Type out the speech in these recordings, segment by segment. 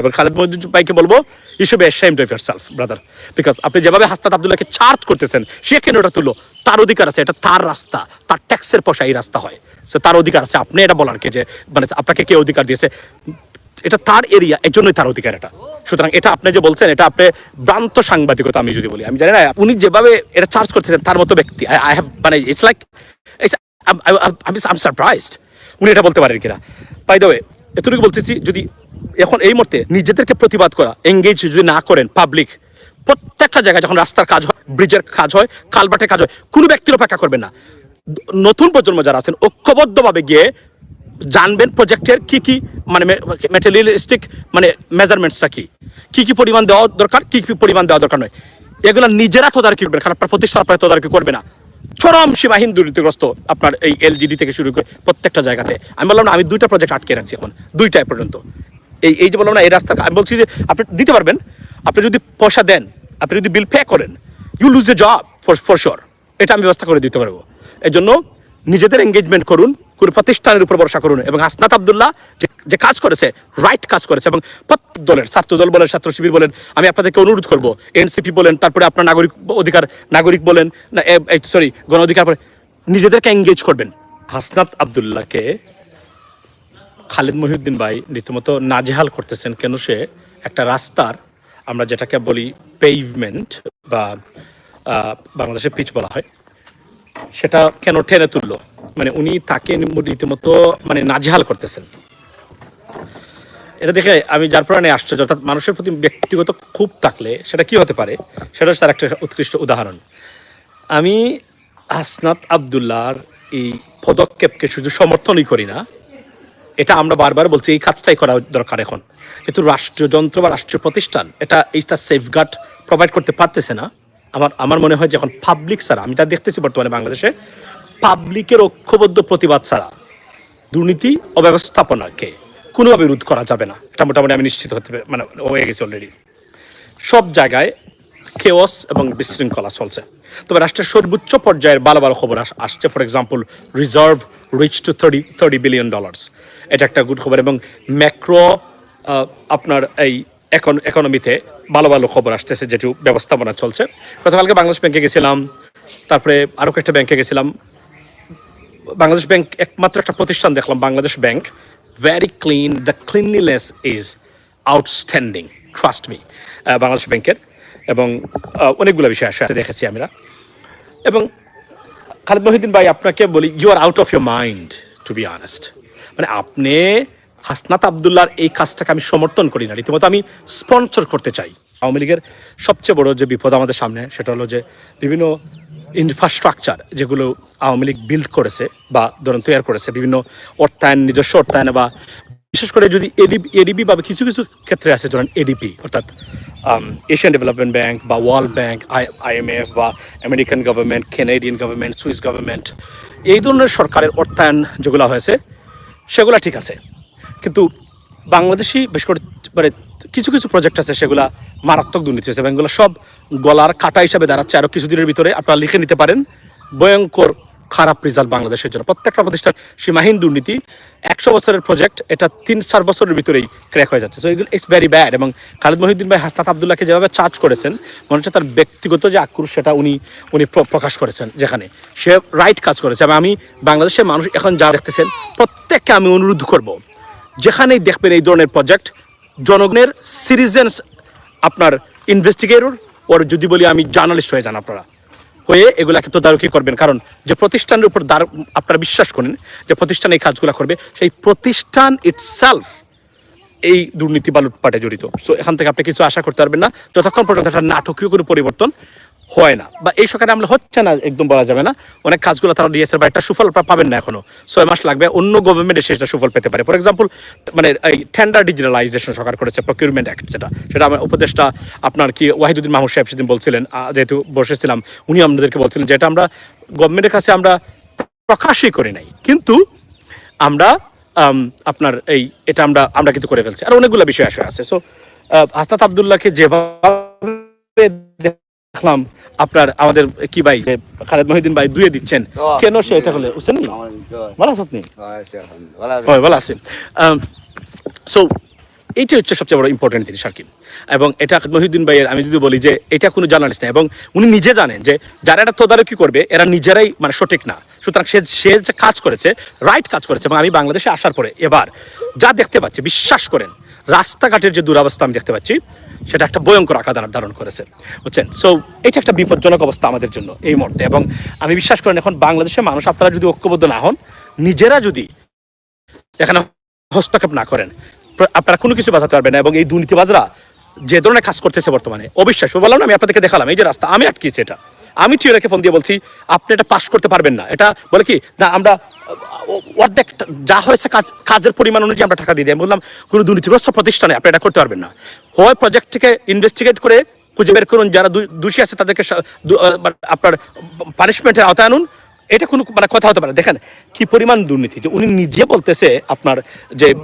এবার খালেদ মহিউদ্দিন ভাইকে বলব you should be ashamed of yourself brother because আপনি যেভাবে হাসনাত আব্দুল্লাহকে চার্জ করতেছেন, সে কেন ওটা তুললো? তার অধিকার আছে, এটা তার রাস্তা, তার ট্যাক্সের পয়সা এই রাস্তা হয়। সো তার অধিকার আছে, আপনি এটা বলার কে যে মানে আপনাকে কে অধিকার দিয়েছে? এটা তার এরিয়া এর জন্যই তার অধিকার এটা। সুতরাং এটা আপনি যে বলছেন, এটা আপনি ভ্রান্ত সাংবাদিকতা আমি যদি বলি। আমি জানি না, উনি যেভাবে এটা চার্জ করতেছেন, তার মতো ব্যক্তি আই হ্যাভ মানে ইটস লাইক আমি আম সারপ্রাইজড উনি এটা বলতে পারেন কিনা? দ্য ওয়ে এতটুকু বলতেছি, যদি এখন এই মুহূর্তে নিজেদেরকে প্রতিবাদ করা এঙ্গেজ যদি না করেন পাবলিক প্রত্যেকটা জায়গায় যখন রাস্তার কাজ হয় ব্রিজের কাজ হয়, কালবাটের কাজ হয়, কোনো ব্যক্তির অপেক্ষা করবেন না। নতুন প্রজন্ম যারা আছেন, ঐক্যবদ্ধভাবে গিয়ে জানবেন প্রজেক্টের কি কি মানে ম্যাটেরিয়ালিস্টিক মানে মেজারমেন্টসটা কি। কি কি পরিমাণ দেওয়া দরকার, কি কি পরিমাণ দেওয়া দরকার নয়। এগুলো নিজেরা তদারকি করবেন কারণ আপনার প্রতিষ্ঠান আপনার তদারকি করবে না। চরম সীমাহীন দুর্নীতিগ্রস্ত আপনার এই এলজিডি থেকে শুরু করে প্রত্যেকটা জায়গাতে। আমি বললাম না, আমি দুইটা প্রজেক্ট আটকে রাখছি এখন দুইটায় পর্যন্ত। এই এই যে বললাম না, এই রাস্তা, আমি বলছি যে আপনি দিতে পারবেন, আপনি যদি পয়সা দেন, আপনি যদি বিল পে করেন you lose a job for for sure এটা আমি ব্যবস্থা করে দিতে পারব। এই জন্য নিজেদের এঙ্গেজমেন্ট করুন কোনো প্রতিষ্ঠানের উপর ভরসা করুন। এবং আসনাত আবদুল্লাহ যে কাজ করেছে রাইট কাজ করেছে, এবং প্রত্যেক দলের, ছাত্র দল বলেন, ছাত্র শিবির বলেন, আমি আপনাদেরকে অনুরোধ করব, এনসিপি বলেন, তারপরে আপনার নাগরিক অধিকার, নাগরিক বলেন সরি গণ অধিকার নিজেদেরকে এঙ্গেজ করবেন। হাসনাত আবদুল্লাহকে খালিদ মহিউদ্দিন ভাই রীতিমতো নাজেহাল করতেছেন কেন সে? একটা রাস্তার, আমরা যেটাকে বলি পেইভমেন্ট বা বাংলাদেশে পিচ বলা হয়। সেটা কেন টেনে তুললো? মানে উনি তাকে রীতিমতো মানে নাজেহাল করতেছেন। এটা দেখে আমি যার প্রাণে আশ্চর্য, অর্থাৎ মানুষের প্রতি ব্যক্তিগত খুব থাকলে সেটা কি হতে পারে? সেটা তার একটা উৎকৃষ্ট উদাহরণ। আমি হাসনাত আবদুল্লাহর এই পদক্ষেপকে শুধু সমর্থনই করি না, এটা আমরা বারবার বলছি, এই কাজটাই করা দরকার এখন। কিন্তু রাষ্ট্রীয় যন্ত্র বা রাষ্ট্রীয় প্রতিষ্ঠান এটা এইটা সেফগার্ড প্রোভাইড করতে পারতেছে না। আমার আমার মনে হয় যখন পাবলিক ছাড়া, আমি যা দেখতেছি বর্তমানে বাংলাদেশে পাবলিকের ঐক্যবদ্ধ প্রতিবাদ ছাড়া দুর্নীতি অব্যবস্থাপনাকে কোনোভাবে রোধ করা যাবে না। এটা মোটামুটি আমি নিশ্চিত হতে মানে হয়ে গেছি অলরেডি সব জায়গায় কেওস এবং বিশৃঙ্খলা চলছে। তবে রাষ্ট্রের সর্বোচ্চ পর্যায়ের ভালো ভালো খবর আসছে for example reserve reach to thirty thirty billion dollars এটা একটা গুড খবর এবং ম্যাক্রো আপনার এই এখন ইকোনমিতে ভালো ভালো খবর আসতেছে যেটু ব্যবস্থাপনা চলছে। গতকালকে বাংলাদেশ ব্যাংকে গেছিলাম, তারপরে আরও কয়েকটা ব্যাংকে গেছিলাম। বাংলাদেশ ব্যাংক একমাত্র একটা প্রতিষ্ঠান দেখলাম, Bangladesh bank. Very clean the cleanliness is outstanding trust me Bangladesh ব্যাংকের। এবং অনেকগুলো বিষয় আসে দেখেছি আমরা। এবং খালিদ মহিউদ্দিন ভাই, আপনাকে বলি you are out of your mind to be honest মানে আপনি হাসনাত আবদুল্লাহর এই কাজটাকে আমি সমর্থন করি না। রীতিমতো আমি স্পন্সর করতে চাই। আওয়ামী লীগের সবচেয়ে বড় যে বিপদ আমাদের সামনে, সেটা হলো যে বিভিন্ন ইনফ্রাস্ট্রাকচার যেগুলো আওয়ামী লীগ বিল্ড করেছে বা ধরুন তৈরি করেছে, বিভিন্ন অর্থায়ন, নিজস্ব অর্থায়নে বা বিশেষ করে যদি এডিবি এডিবি বা কিছু কিছু ক্ষেত্রে আছে, ধরেন এডিপি অর্থাৎ এশিয়ান ডেভেলপমেন্ট ব্যাংক বা ওয়ার্ল্ড ব্যাংক আই আইএমএফ বা American government Canadian government Swiss government এই ধরনের সরকারের অর্থায়ন যেগুলো হয়েছে, সেগুলো ঠিক আছে। কিন্তু বাংলাদেশি বেশ করে মানে কিছু কিছু প্রজেক্ট আছে সেগুলা মারাত্মক দুর্নীতি হয়েছে এবং এগুলো সব গলার কাটা হিসাবে দাঁড়াচ্ছে আরও কিছুদিনের ভিতরে। আপনারা লিখে নিতে পারেন। ভয়ঙ্কর খারাপ রেজাল্ট বাংলাদেশের জন্য। প্রত্যেকটা প্রতিষ্ঠান সীমাহীন দুর্নীতি। একশো বছরের প্রজেক্ট এটা তিন চার বছরের ভিতরেই ক্র্যাক হয়ে যাচ্ছে। সো এগুলো ইটস ভেরি ব্যাড এবং খালিদ মহিউদ্দিন ভাই হাসনাত আবদুল্লাহকে যেভাবে চার্জ করেছেন, মনে হচ্ছে তার ব্যক্তিগত যে আক্রোশ, সেটা উনি উনি প্র- প্রকাশ করেছেন যেখানে। সে রাইট কাজ করেছে এবং আমি বাংলাদেশের মানুষ এখন যা দেখতেছেন, প্রত্যেককে আমি অনুরোধ করব যেখানেই দেখবেন এই ধরনের প্রজেক্ট জনগণের সিটিজেন্স আপনার ইনভেস্টিগেটর ওর যদি বলি আমি জার্নালিস্ট হয়ে যান আপনারা, হয়ে এগুলাকে তদারকি করবেন। কারণ যে প্রতিষ্ঠানের উপর দাঁড় আপনারা বিশ্বাস করেন যে প্রতিষ্ঠান এই কাজগুলো করবে, সেই প্রতিষ্ঠান ইটসেলফ এই দুর্নীতি বা লুটপাটে জড়িত। সো এখান থেকে আপনি কিছু আশা করতে পারবেন না। যতক্ষণ পর্যন্ত একটা নাটকীয় কোনো পরিবর্তন হয় না। বা এই সরকারে আমলে হচ্ছে না, একদম বলা যাবে না। অনেক কাজগুলো তারা দিয়েছে, বা একটা সুফল পাবেন না এখনও। ছয় মাস লাগবে, অন্য গভর্নমেন্ট সেটা সুফল পেতে পারে। ফর এক্সাম্পল মানে এই টেন্ডার ডিজিটালাইজেশন সরকার করেছে প্রকিউরমেন্ট অ্যাক্ট যেটা। সেটা আমার উপদেষ্টা আপনার কি ওয়াহিদুদ্দিন মাহমুদ সাহেব সেদিন বলছিলেন যেহেতু বসেছিলাম, উনি আমাদেরকে বলছিলেন যেটা আমরা গভর্নমেন্টের কাছে আমরা প্রকাশই করি নাই। কিন্তু আমরা আপনার এই, এটা আমরা আমরা কিন্তু করে ফেলছি। আর অনেকগুলো বিষয় আসে আছে সো হাসনাত আবদুল্লাহকে যেভাবে দেখলাম আপনার আমাদের কি ভাই খালেদ মহিউদ্দিন ভাই দুয়ে দিচ্ছেন। কেন সে এটা হলে বুঝছেন ভালো আছেন আপনি? হয় ভালো আছেন। সো হচ্ছে সবচেয়ে বড় ইম্পর্টেন্ট জিনিস আর কি। এবং এটা মহিউদ্দিন ভাইয়ের আমি যদি বলি যে এটা কোনো জার্নালিস্ট না এবং উনি নিজে জানেন যে যারা এটা তদারকি করবে এরা নিজেরাই মানে সঠিক না। সুতরাং সে সে যে কাজ করেছে রাইট কাজ করেছে এবং আমি বাংলাদেশে আসার পরে এবার যা দেখতে পাচ্ছি বিশ্বাস করেন রাস্তাঘাটের যে দুরাবস্থা আমি দেখতে পাচ্ছি, সেটা একটা ভয়ঙ্কর আকার ধারণ- করেছে, বুঝছেন? সো এটা একটা বিপজ্জনক অবস্থা আমাদের জন্য এই মুহূর্তে এবং আমি বিশ্বাস করেন এখন বাংলাদেশের মানুষ, আপনারা যদি ঐক্যবদ্ধ না হন, নিজেরা যদি এখানে হস্তক্ষেপ না করেন আপনারা কোনো কিছু বাঁচাতে পারবেন না এবং এই দুর্নীতিবাজরা যে ধরনের কাজ করতেছে বর্তমানে অবিশ্বাস বললাম না, আমি আপনাদেরকে দেখালাম, এই যে রাস্তা, আমি আটকিয়েছি এটা। আমি টিওরেকে ফোন দিয়ে বলছি, আপনি এটা পাস করতে পারবেন না। এটা বলে কি, না, আমরা, অর্ধেক যা হয়েছে কাজ, কাজের পরিমাণ অনুযায়ী আমরা টাকা দিয়ে দিই। বললাম, কোনো দুর্নীতিগ্রস্ত প্রতিষ্ঠানে আপনি এটা করতে পারবেন না। হয় প্রজেক্টটিকে ইনভেস্টিগেট করে খুঁজে বের করুন, যারা দোষী আছে তাদেরকে বা- আপনার পানিশমেন্টের আওতায় আনুন। এটা কোনো মানে কথা হতে পারে। দেখেন, কি পরিমাণ দুর্নীতি। যে উনি নিজে বলতেছে আপনার যে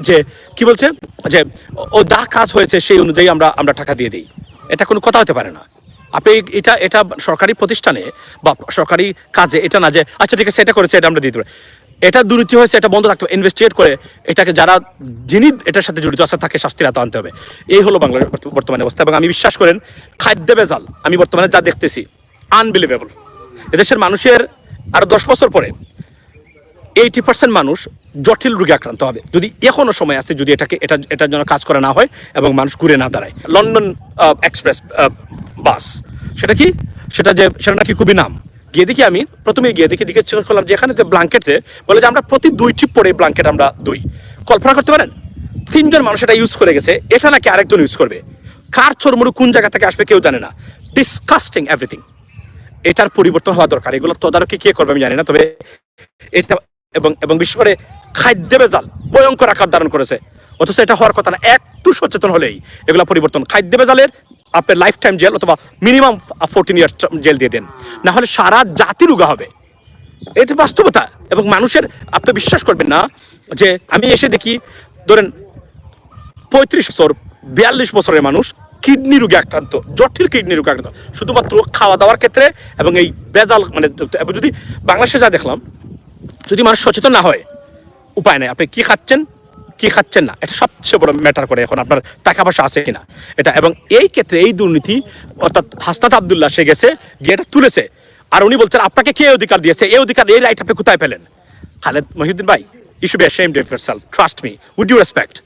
যে, কি বলছে? যে, ও যা কাজ হয়েছে সেই অনুযায়ী আমরা আমরা টাকা দিয়ে দিই। এটা কোনো কথা হতে পারে না। আপনি এটা এটা সরকারি প্রতিষ্ঠানে বা সরকারি কাজে, এটা না যে আচ্ছা ঠিক আছে, এটা করেছে, এটা আমরা দিতে পারি এটা দুর্নীতি হয়েছে, এটা বন্ধ থাকতে হবে ইনভেস্টিগেট করে এটাকে যারা, যিনি এটার সাথে জড়িত আছে, তাকে শাস্তির আওতা আনতে হবে। এই হলো বাংলাদেশ বর্তমানে অবস্থা, এবং আমি বিশ্বাস করেন, খাদ্য বেজাল আমি বর্তমানে যা দেখতেছি আনবিলিভেবল এদেশের মানুষের আরও দশ বছর পরে এইটি পার্সেন্ট মানুষ জটিল রোগে আক্রান্ত হবে। যদি এখনও সময় আছে, যদি এটাকে, এটা, এটার জন্য কাজ করা না হয় এবং মানুষ ঘুরে না দাঁড়ায়। London express bus. সেটা কি? সেটা যে, সেটা নাকি খুবই নাম। গিয়ে দেখি আমি প্রথমে গিয়ে দেখি চেক করলাম যে, এখানে যে ব্ল্যাঙ্কেটে বলে যে আমরা প্রতি দুই ট্রিপ পরে ব্ল্যাঙ্কেট আমরা দুই। কল্পনা করতে পারেন? তিনজন মানুষ এটা ইউজ করে গেছে, এটা নাকি আরেকজন ইউজ করবে? কার চোরমুড়ু কোন জায়গা থেকে আসবে কেউ জানে না। ডিসকাস্টিং এভরিথিং এটার পরিবর্তন হওয়া দরকার। এগুলো তদারকি কে করবে আমি জানি না, তবে এটা এবং এবং বিশেষ করে খাদ্য বেজাল ভয়ঙ্কর আকার ধারণ করেছে। অথচ এটা হওয়ার কথা না, একটু সচেতন হলেই এগুলো পরিবর্তন। খাদ্য বেজালের আপনার লাইফ টাইম জেল অথবা মিনিমাম ফোরটিন ইয়ার্স জেল দিয়ে দেন। না হলে সারা জাতি রোগা হবে। এটা বাস্তবতা এবং মানুষের, আপনি বিশ্বাস করবেন না যে আমি এসে দেখি, ধরেন পঁয়ত্রিশ বছর, বিয়াল্লিশ বছরের মানুষ কিডনি রোগে আক্রান্ত, জটিল কিডনি রোগে আক্রান্ত। শুধুমাত্র খাওয়া দাওয়ার ক্ষেত্রে এবং এই বেজাল মানে যদি বাংলাদেশে যা দেখলাম, যদি মানুষ সচেতন না হয় উপায় নেই। আপনি কি খাচ্ছেন? কি খাচ্ছেন না? এটা সবচেয়ে বড় ম্যাটার করে এখন আপনার টাকা পয়সা আছে কিনা। এটা এবং এই ক্ষেত্রে এই দুর্নীতি, অর্থাৎ হাসনাত আবদুল্লাহ সে গেছে, গিয়ে এটা তুলেছে। আর উনি বলছেন, আপনাকে কে অধিকার দিয়েছে? এই অধিকার, এই রাইট আপনি কোথায় পেলেন? খালেদ মহিউদ্দিন ভাই you should be ashamed of yourself trust me would you respect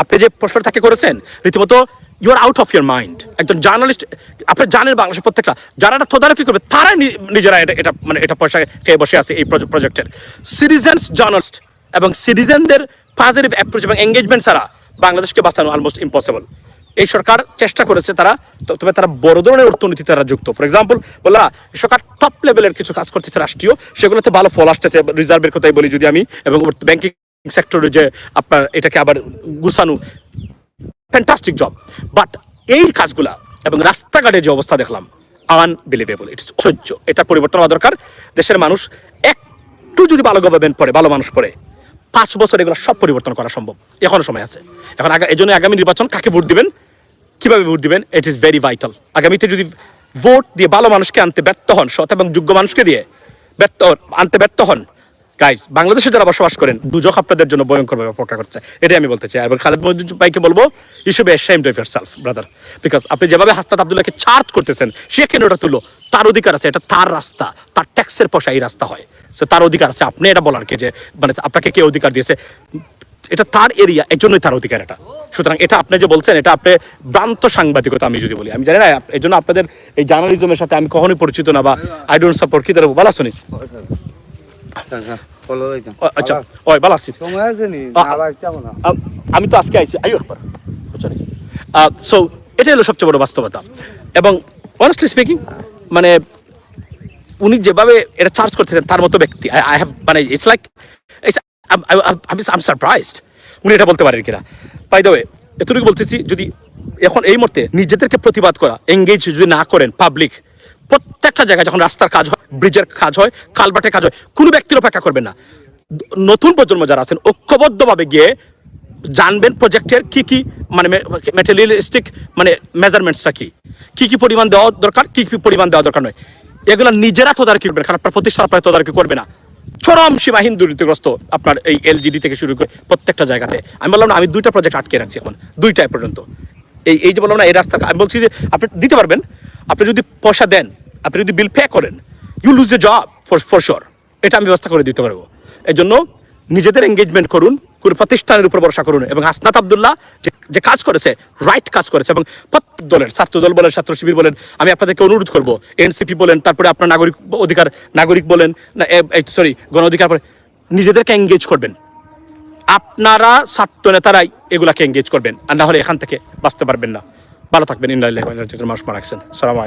আপনি যে প্রশ্নটা তাকে করেছেন, রীতিমতো you are out of your mind একজন জার্নালিস্ট আপনি জানেন বাংলাদেশের প্রত্যেকটা, যারা এটা তদারকি করবে, তারাই নিজেরা এটা এটা মানে এটা পয়সা খেয়ে বসে আছে এই প্রজেক্টের সিটিজেন্স জার্নালিস্ট এবং সিটিজেনদের পজিটিভ অ্যাপ্রোচ এবং এঙ্গেজমেন্ট ছাড়া বাংলাদেশকে বাঁচানো অলমোস্ট ইম্পসিবল এই সরকার চেষ্টা করেছে তারা তবে তারা বড় ধরনের অর্থনীতি তারা যুক্ত। ফর এক্সাম্পল বললা সরকার টপ লেভেলের কিছু কাজ করতেছে রাষ্ট্রীয়, সেগুলোতে ভালো ফল আসতেছে রিজার্ভের কথাই বলি যদি আমি, এবং ব্যাংকিং সেক্টরে যে আপনার এটাকে আবার গুছানো ফ্যান্টাস্টিক জব বাট এই কাজগুলা এবং রাস্তাঘাটে যে অবস্থা দেখলাম আনবিলিভেবল ইটস অসহ্য। এটা পরিবর্তন হওয়া দরকার। দেশের মানুষ একটু যদি ভালো গভর্নমেন্ট পড়ে, ভালো মানুষ পড়ে পাঁচ বছর এগুলো সব পরিবর্তন করা সম্ভব। এখনও সময় আছে। এখন এই জন্য আগামী নির্বাচন কাকে ভোট দিবেন? কীভাবে ভোট দিবেন? ইট ইজ ভেরি ভাইটাল আগামীতে যদি ভোট দিয়ে ভালো মানুষকে আনতে ব্যর্থ হন, সৎ এবং যোগ্য মানুষকে দিয়ে ব্যর্থ আনতে ব্যর্থ হন গাইজ বাংলাদেশে যারা বসবাস করেন, দুজক আপনাদের জন্য ভয়ঙ্করভাবে অপেক্ষা করছে। এটাই আমি বলতে চাই। এবং খালেদ মহিউদ্দিন ভাইকে বলব you should be ashamed of yourself brother because আপনি যেভাবে হাসনাত আব্দুল্লাহকে চার্জ করতেছেন, সে কেন ওটা তুলো তার অধিকার আছে, এটা তার রাস্তা। তার ট্যাক্সের পয়সা এই রাস্তা হয়। সো তার অধিকার আছে। আপনি এটা বলার কে যে মানে আপনাকে কে অধিকার দিয়েছে? এটা তার এরিয়া এর জন্যই তার অধিকার এটা। সুতরাং এটা আপনি যে বলছেন, এটা আপনি ভ্রান্ত সাংবাদিকতা আমি যদি বলি। আমি জানি না এই জন্য আপনাদের এই জার্নালিজমের সাথে আমি কখনোই পরিচিত না বা আই ডোন্ট সাপোর্ট কি দেবো ভালো শুনি। আচ্ছা আচ্ছা আচ্ছা ওই ভালো আছি। সময় আছে নি? আবার কেমন আমি তো আজকে আইছি আইও একবার। সো এটাই হলো সবচেয়ে বড় বাস্তবতা। এবং অনেস্টলি স্পিকিং মানে উনি যেভাবে এটা চার্জ করতেছেন তার মতো ব্যক্তি। আই হ্যাভ মানে ইটস লাইক আমি আম সারপ্রাইজড উনি এটা বলতে পারেন কিনা। বাই দ্য ওয়ে এতটুকু বলতেছি যদি এখন এই মুহূর্তে নিজেদেরকে প্রতিবাদ করা এঙ্গেজ যদি না করেন পাবলিক প্রত্যেকটা জায়গায় যখন রাস্তার কাজ হয় ব্রিজের কাজ হয় কালবাটের কাজ হয়, কোনো ব্যক্তির অপেক্ষা করবেন না। নতুন প্রজন্ম যারা আছেন, ঐক্যবদ্ধভাবে গিয়ে জানবেন প্রজেক্টের কি কি মানে মেটেরিয়ালিস্টিক মানে মেজারমেন্টসটা কি। কি কি পরিমাণ দেওয়া দরকার, কি কি পরিমাণ দেওয়া দরকার নয়। এগুলো নিজেরা তদারকি করবেন, কারণ আপনার প্রতিষ্ঠান আপনার তদারকি করবে না। চরম সীমাহীন দুর্নীতিগ্রস্ত আপনার এই এলজিডি থেকে শুরু করে প্রত্যেকটা জায়গাতে। আমি বললাম না, আমি দুইটা প্রজেক্ট আটকে রাখছি এখন দুইটায় পর্যন্ত। এই এই যে বললাম না, এই রাস্তা আমি বলছি যে আপনি দিতে পারবেন, আপনি যদি পয়সা দেন, আপনি যদি বিল পে করেন you lose a job for for sure এটা আমি ব্যবস্থা করে দিতে পারব। এই জন্য নিজেদের এঙ্গেজমেন্ট করুন, কোনো প্রতিষ্ঠানের উপর ভরসা করুন এবং আসনাত আবদুল্লাহ যে কাজ করেছে রাইট কাজ করেছে এবং প্রত্যেক দলের, ছাত্র দল বলেন, ছাত্র শিবির বলেন, আমি আপনাদেরকে অনুরোধ করব এনসিপি বলেন, তারপরে আপনার নাগরিক অধিকার, নাগরিক বলেন, না সরি গণ অধিকার নিজেদেরকে এঙ্গেজ করবেন। আপনারা ছাত্র নেতারাই এগুলাকে এঙ্গেজ করবেন আর না হলে এখান থেকে বাঁচতে পারবেন না। ভালো থাকবেন ইন্দাহ মানুষ মারা রাখছেন। সালাম